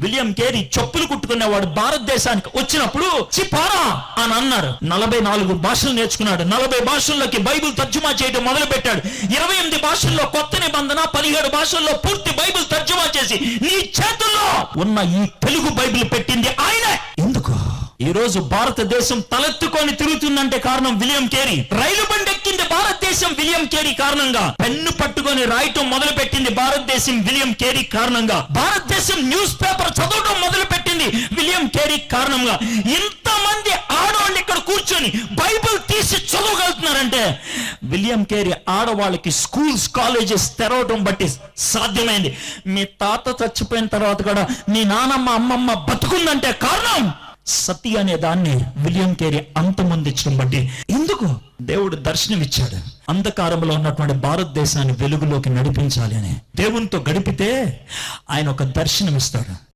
William Carey చెప్పులు కుట్టుకునేవాడు భారతదేశానికి వచ్చినప్పుడు చిపారా అని అన్నారు. నలభై నాలుగు భాషలు నేర్చుకున్నాడు. నలభై భాషల్లోకి బైబిల్ తర్జుమా చేయడం మొదలు పెట్టాడు ఇరవై ఎనిమిది భాషల్లో కొత్త నిబంధన పదిహేడు భాషల్లో పూర్తి బైబిల్ తర్జుమా చేసి నీ చేతుల్లో ఉన్న ఈ తెలుగు బైబిల్ పెట్టింది ఆయనే. ఎందుకు? ఈ రోజు భారతదేశం తలెత్తుకొని తిరుగుతుందంటే కారణం విలియం కేరీ. రైలు బండి విలియం కేరీ కారణంగా పెన్ను పట్టుకొని రాయటం మొదలు పెట్టింది భారతదేశం విలియం కేరీ కారణంగా. భారతదేశం న్యూస్ పేపర్ చదవడం మొదలు పెట్టింది విలియం కేరీ కారణంగా. ఇంతమంది ఆడవాళ్ళు ఇక్కడ కూర్చొని బైబిల్ తీసి చదవగలుగుతున్నారంటే విలియం కేరీ ఆడవాళ్ళకి స్కూల్స్ కాలేజెస్ తెరవడం బట్టి సాధ్యమైంది. మీ తాత చచ్చిపోయిన తర్వాత కూడా మీ నానమ్మ అమ్మమ్మ బతుకుందంటే కారణం సతి అనే దాన్ని విలియం కేరీ అంతమొందించడం బట్టి. ఎందుకు? దేవుడు దర్శనమిచ్చాడు. అంధకారంలో ఉన్నటువంటి భారతదేశాన్ని వెలుగులోకి నడిపించాలి అని. దేవునితో గడిపితే ఆయన ఒక దర్శనం ఇస్తాడు